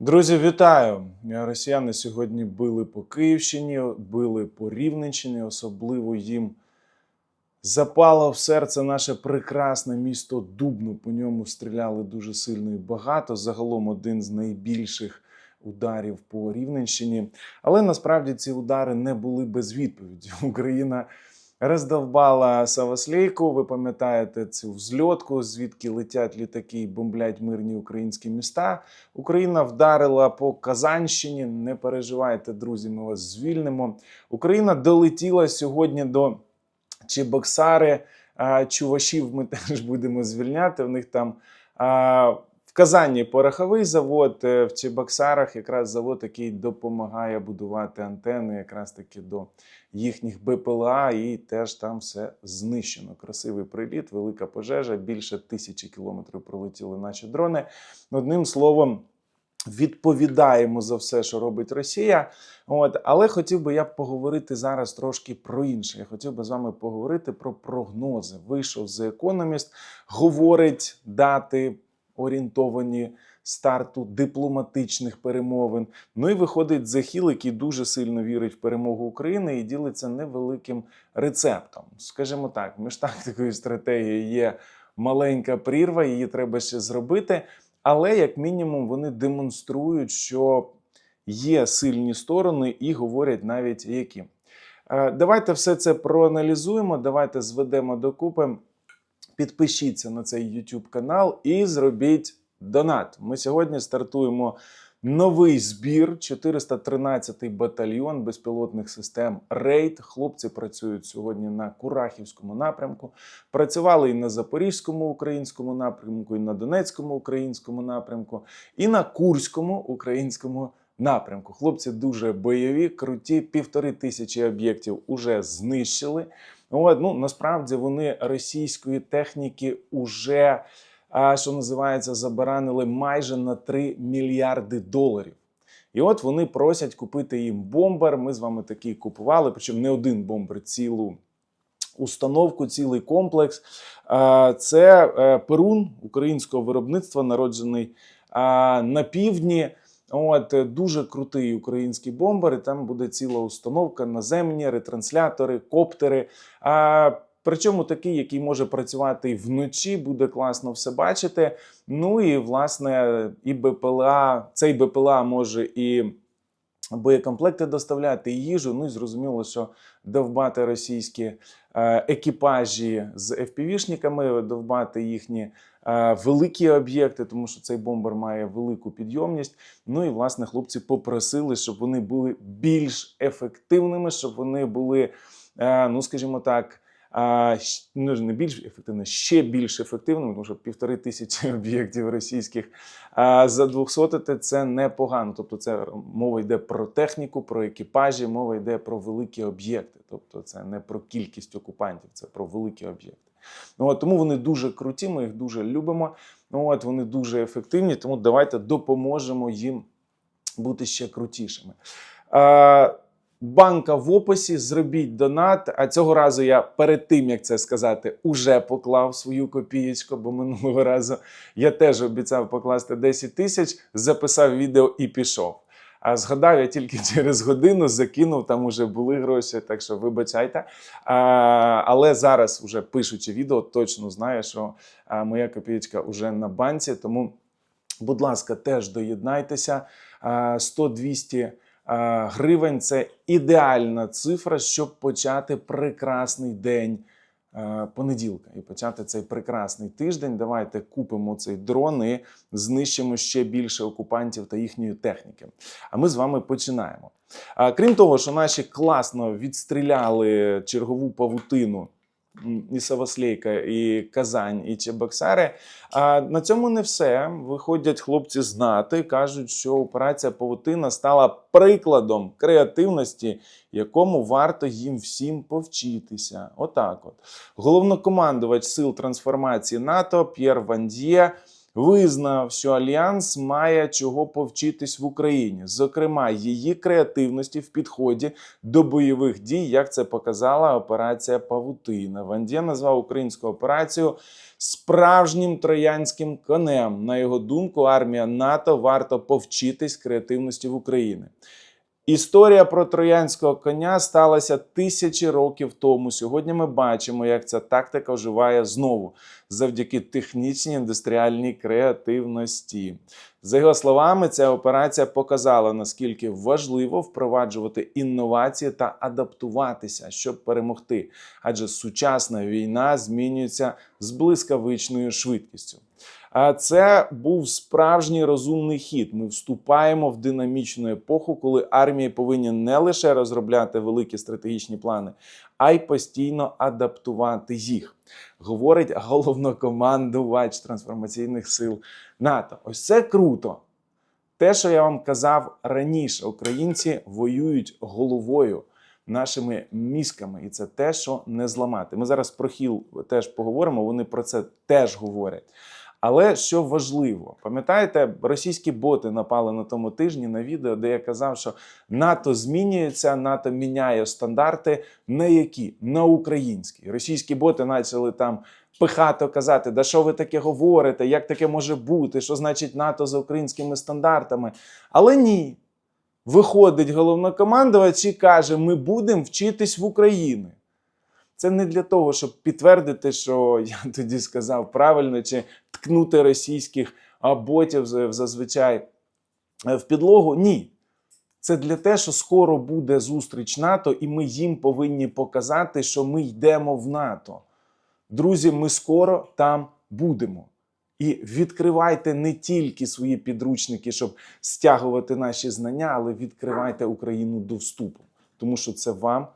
Друзі, вітаю! Росіяни сьогодні били по Київщині, били по Рівненщині. Особливо їм запало в серце наше прекрасне місто Дубно. По ньому стріляли дуже сильно і багато. Загалом один з найбільших ударів по Рівненщині. Але насправді ці удари не були без відповіді. Україна роздовбала Савослейку. Ви пам'ятаєте цю взльотку, звідки летять літаки і бомблять мирні українські міста. Україна вдарила по Казанщині. Не переживайте, друзі, ми вас звільнимо. Україна долетіла сьогодні до Чебоксари. Чувашів ми теж будемо звільняти. В них там Казані пороховий завод, е, в Чебоксарах якраз завод, який допомагає будувати антени, якраз таки до їхніх БПЛА, і теж там все знищено. Красивий приліт, велика пожежа, більше тисячі кілометрів пролетіли наші дрони. Одним словом. Відповідаємо за все, що робить Росія. От, але хотів би я поговорити зараз трошки про інше. Я хотів би з вами поговорити про прогнози. Вийшов The Economist, говорить дати орієнтовані старту дипломатичних перемовин. Ну і виходить Hill, який дуже сильно вірить в перемогу України і ділиться невеликим рецептом. Скажімо так, між тактикою і стратегією є маленька прірва, її треба ще зробити. Але як мінімум вони демонструють, що є сильні сторони і говорять навіть які. Е, Давайте все це проаналізуємо. Давайте зведемо докупи. Підпишіться на цей YouTube канал і зробіть донат. Ми сьогодні стартуємо новий збір 413-й батальйон безпілотних систем Рейд. Хлопці працюють сьогодні на Курахівському напрямку. Працювали і на Запорізькому українському напрямку, і на Донецькому українському напрямку, і на Курському українському напрямку. Хлопці дуже бойові, круті, півтори тисячі об'єктів уже знищили. От, ну, насправді вони російської техніки уже, що називається, забаранили майже на 3 мільярди доларів. І от вони просять купити їм бомбер. Ми з вами такий купували, причому не один бомбер, цілу установку, цілий комплекс. Це е, Перун українського виробництва, народжений на півдні. От е, дуже крутий український бомбер. і Там буде ціла установка, наземні ретранслятори, коптери. А причому такий, який може працювати і вночі, буде класно все бачити. Ну і власне, і БПЛА, цей БПЛА може і боєкомплекти доставляти, і їжу. Ну і зрозуміло, що довбати російські е, екіпажі з FPV-шниками, довбати їхні великі об'єкти, тому що цей бомбер має велику підйомність. Ну і власне хлопці попросили, щоб вони були більш ефективними, щоб вони були, е, ну скажімо так. А, ну, ж не більш ефективно, ще більш ефективним, тому що півтори тисячі об'єктів російських а, за 200 це непогано. Тобто, це мова йде про техніку, про екіпажі, мова йде про великі об'єкти. Тобто, це не про кількість окупантів, це про великі об'єкти. Ну, от, тому вони дуже круті, ми їх дуже любимо. Ну, от, вони дуже ефективні, тому давайте допоможемо їм бути ще крутішими. А, Банка в описі, зробіть донат. А цього разу я перед тим як це сказати, уже поклав свою копієчку, бо минулого разу я теж обіцяв покласти 10 тисяч, записав відео і пішов. А згадав я тільки через годину, закинув, там уже були гроші, так що вибачайте. А, але зараз, вже пишучи відео, точно знаю, що моя копієчка вже на банці. Тому, будь ласка, теж доєднайтеся. 100-200 а, гривень це ідеальна цифра, щоб почати прекрасний день понеділка і почати цей прекрасний тиждень. Давайте купимо цей дрон і знищимо ще більше окупантів та їхньої техніки. А ми з вами починаємо. Крім того, що наші класно відстріляли чергову павутину. І Савослейка, і Казань, і Чебоксари. А на цьому не все. Виходять хлопці з НАТО кажуть, що операція Павутина стала прикладом креативності, якому варто їм всім повчитися. Отак, от головнокомандувач сил трансформації НАТО П'єр Вандіє визнав, що альянс має чого повчитись в Україні, зокрема, її креативності в підході до бойових дій, як це показала операція Павутина. Вандє назвав українську операцію справжнім троянським конем. На його думку, армія НАТО варто повчитись креативності в Україні. Історія про троянського коня сталася тисячі років тому. Сьогодні ми бачимо, як ця тактика вживає знову завдяки технічній індустріальній креативності. За його словами, ця операція показала наскільки важливо впроваджувати інновації та адаптуватися, щоб перемогти. Адже сучасна війна змінюється з блискавичною швидкістю. Це був справжній розумний хід. Ми вступаємо в динамічну епоху, коли армії повинні не лише розробляти великі стратегічні плани, а й постійно адаптувати їх. Говорить головнокомандувач трансформаційних сил НАТО. Ось це круто. Те, що я вам казав раніше, українці воюють головою, нашими мізками, і це те, що не зламати. Ми зараз про хіл теж поговоримо. Вони про це теж говорять. Але що важливо, пам'ятаєте, російські боти напали на тому тижні на відео, де я казав, що НАТО змінюється, НАТО міняє стандарти на які? На українські. Російські боти почали там пихато казати, да що ви таке говорите, як таке може бути, що значить НАТО за українськими стандартами. Але ні. Виходить головнокомандувач і каже: ми будемо вчитись в Україні. Це не для того, щоб підтвердити, що я тоді сказав правильно, чи ткнути російських ботів зазвичай е, в підлогу. Ні. Це для те, що скоро буде зустріч НАТО, і ми їм повинні показати, що ми йдемо в НАТО. Друзі, ми скоро там будемо. І відкривайте не тільки свої підручники, щоб стягувати наші знання, але відкривайте Україну до вступу, тому що це вам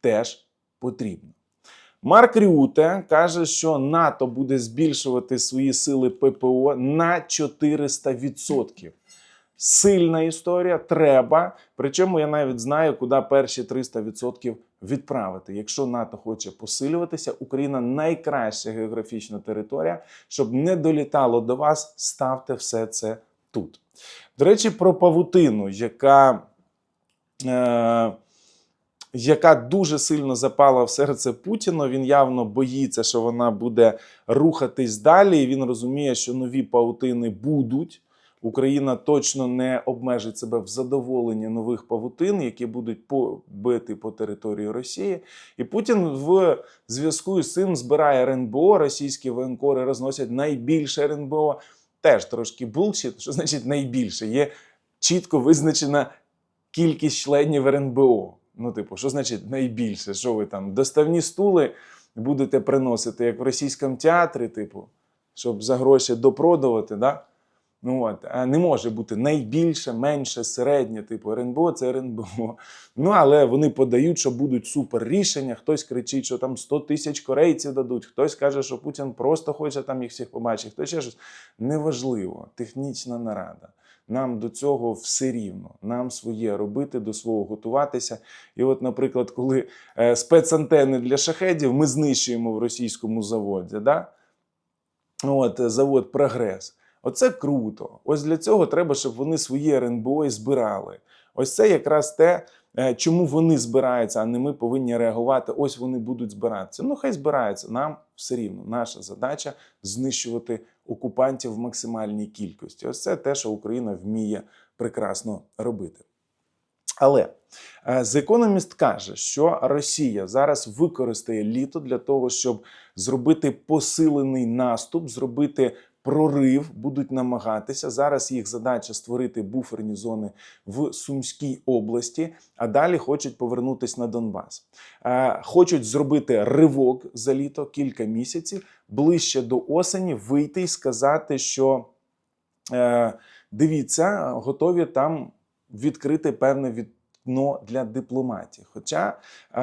теж потрібно. Марк Рюте каже, що НАТО буде збільшувати свої сили ППО на 400%. Сильна історія, треба. Причому я навіть знаю, куди перші 300% відправити. Якщо НАТО хоче посилюватися, Україна найкраща географічна територія. Щоб не долітало до вас, ставте все це тут. До речі, про павутину, яка. Е- яка дуже сильно запала в серце Путіна. Він явно боїться, що вона буде рухатись далі. І він розуміє, що нові павутини будуть. Україна точно не обмежить себе в задоволенні нових павутин, які будуть побити по території Росії. І Путін в зв'язку з цим збирає РНБО. Російські воєнкори розносять найбільше РНБО. Теж трошки булшіт. Що значить найбільше? Є чітко визначена кількість членів РНБО. Ну, типу, що значить найбільше? Що ви там доставні стули будете приносити, як в російському театрі, типу, щоб за гроші допродувати, да? Ну от, а не може бути найбільше, менше, середнє, типу РНБО це РНБО. Ну але вони подають, що будуть супер рішення. Хтось кричить, що там 100 тисяч корейців дадуть, хтось каже, що Путін просто хоче там їх всіх побачити, хтось ще щось. Неважливо, технічна нарада. Нам до цього все рівно. Нам своє робити, до свого готуватися. І, от, наприклад, коли е, спецантени для шахедів ми знищуємо в російському заводі, да? от, е, завод Прогрес. Оце круто. Ось для цього треба, щоб вони свої РНБО і збирали. Ось це якраз те, е, чому вони збираються, а не ми повинні реагувати. Ось вони будуть збиратися. Ну, хай збираються. Нам все рівно. Наша задача знищувати окупантів в максимальній кількості. Ось це те, що Україна вміє прекрасно робити. Але е, The Economist каже, що Росія зараз використає літо для того, щоб зробити посилений наступ, зробити прорив, будуть намагатися. Зараз їх задача створити буферні зони в Сумській області, а далі хочуть повернутися на Донбас. Е, Хочуть зробити ривок за літо кілька місяців, ближче до осені вийти і сказати, що е, дивіться, готові там відкрити певне вікно для дипломатії. Хоча е,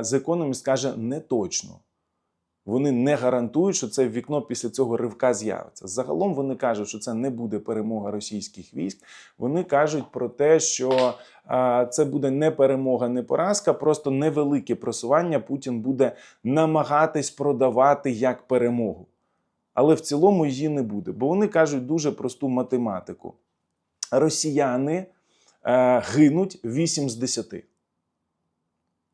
The каже не точно. Вони не гарантують, що це вікно після цього ривка з'явиться. Загалом вони кажуть, що це не буде перемога російських військ. Вони кажуть про те, що це буде не перемога, не поразка, просто невелике просування. Путін буде намагатись продавати як перемогу. але в цілому її не буде. Бо вони кажуть дуже просту математику. Росіяни е, гинуть 8 з 10.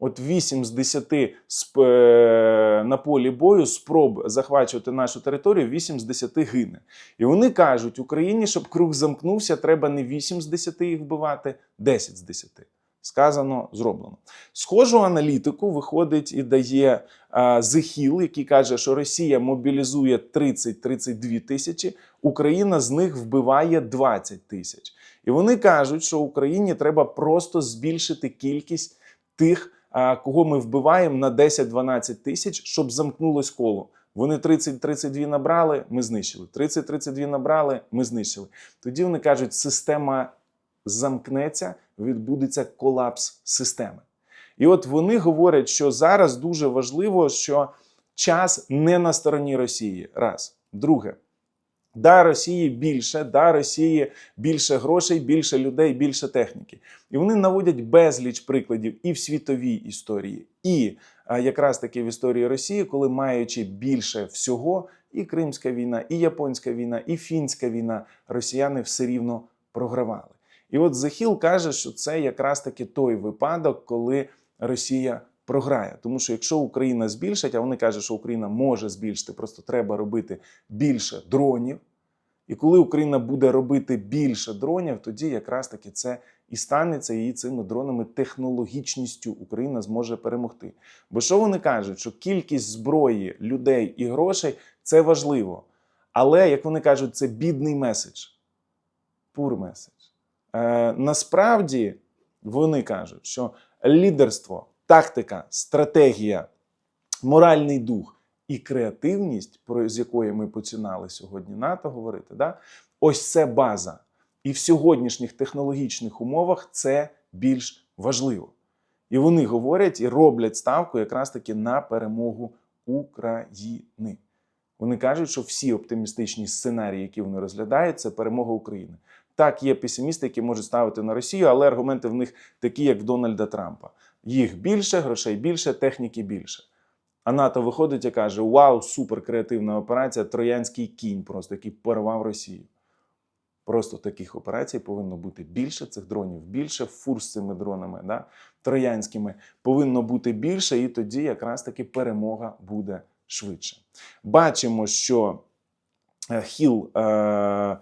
От 8 з 10 сп, е, на полі бою спроб захвачувати нашу територію, 8 з 10 гине. І вони кажуть, Україні, щоб круг замкнувся, треба не 8 з 10 їх вбивати, 10 з 10. Сказано, зроблено. Схожу аналітику виходить і дає а, Зехіл, який каже, що Росія мобілізує 30-32 тисячі, Україна з них вбиває 20 тисяч. І вони кажуть, що Україні треба просто збільшити кількість тих, кого ми вбиваємо на 10-12 тисяч, щоб замкнулось коло. Вони 30-32 набрали, ми знищили. 30-32 набрали, ми знищили. Тоді вони кажуть, система замкнеться, відбудеться колапс системи. І от вони говорять, що зараз дуже важливо, що час не на стороні Росії. Раз. Друге. Да, Росії більше, да, Росії більше грошей, більше людей, більше техніки. І вони наводять безліч прикладів і в світовій історії, і якраз таки в історії Росії, коли маючи більше всього, і Кримська війна, і Японська війна, і Фінська війна, росіяни все рівно програвали. І от Захіл каже, що це якраз таки той випадок, коли Росія програє. Тому що якщо Україна збільшить, а вони кажуть, що Україна може збільшити, просто треба робити більше дронів. І коли Україна буде робити більше дронів, тоді якраз таки це і станеться, і цими дронами технологічністю Україна зможе перемогти. Бо що вони кажуть, що кількість зброї, людей і грошей це важливо. Але, як вони кажуть, це бідний меседж. Пур меседж. Е, насправді вони кажуть, що лідерство, тактика, стратегія, моральний дух і креативність, про з якої ми починали сьогодні НАТО говорити, да? ось це база. І в сьогоднішніх технологічних умовах це більш важливо. І вони говорять і роблять ставку якраз таки на перемогу України. Вони кажуть, що всі оптимістичні сценарії, які вони розглядають, це перемога України. Так, є песимісти, які можуть ставити на Росію, але аргументи в них такі, як в Дональда Трампа. Їх більше, грошей більше, техніки більше. А НАТО виходить і каже: Вау, супер креативна операція! Троянський кінь, просто який порвав Росію. Просто таких операцій повинно бути більше, цих дронів більше, фур з цими дронами, да, троянськими, повинно бути більше, і тоді якраз таки перемога буде швидше. Бачимо, що е, Хіл е,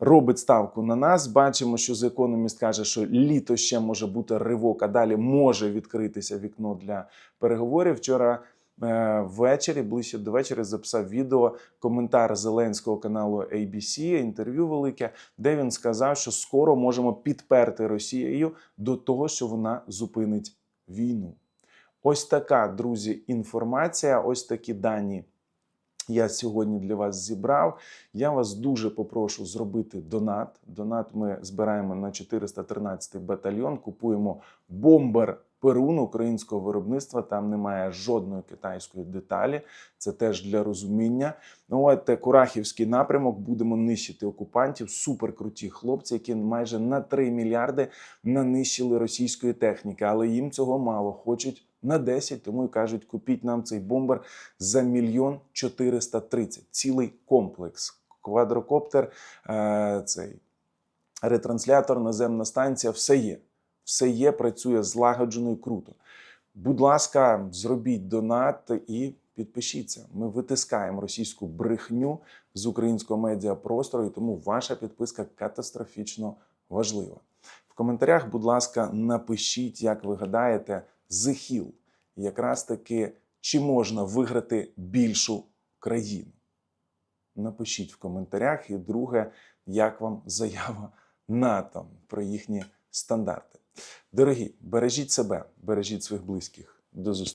робить ставку на нас. Бачимо, що The Economist каже, що літо ще може бути ривок, а далі може відкритися вікно для переговорів. Вчора е, ввечері, ближче до вечора, записав відео коментар Зеленського каналу ABC, інтерв'ю велике, де він сказав, що скоро можемо підперти Росією до того, що вона зупинить війну. Ось така, друзі, інформація, ось такі дані я сьогодні для вас зібрав. Я вас дуже попрошу зробити донат. Донат ми збираємо на 413 батальйон. Купуємо бомбер Перун українського виробництва. Там немає жодної китайської деталі. Це теж для розуміння. Ну от е, Курахівський напрямок будемо нищити окупантів. Суперкруті хлопці, які майже на 3 мільярди нанищили російської техніки, але їм цього мало. Хочуть на 10, тому і кажуть, купіть нам цей бомбер за мільйон 430. Цілий комплекс. Квадрокоптер, е, цей ретранслятор, наземна станція, все є. Все є, працює злагоджено і круто. Будь ласка, зробіть донат і підпишіться. Ми витискаємо російську брехню з українського медіапростору, і тому ваша підписка катастрофічно важлива. В коментарях, будь ласка, напишіть, як ви гадаєте, Зехіл, якраз таки, чи можна виграти більшу країну. Напишіть в коментарях. І друге, як вам заява НАТО про їхні стандарти. Дорогі, бережіть себе, бережіть своїх близьких. До зустрічі.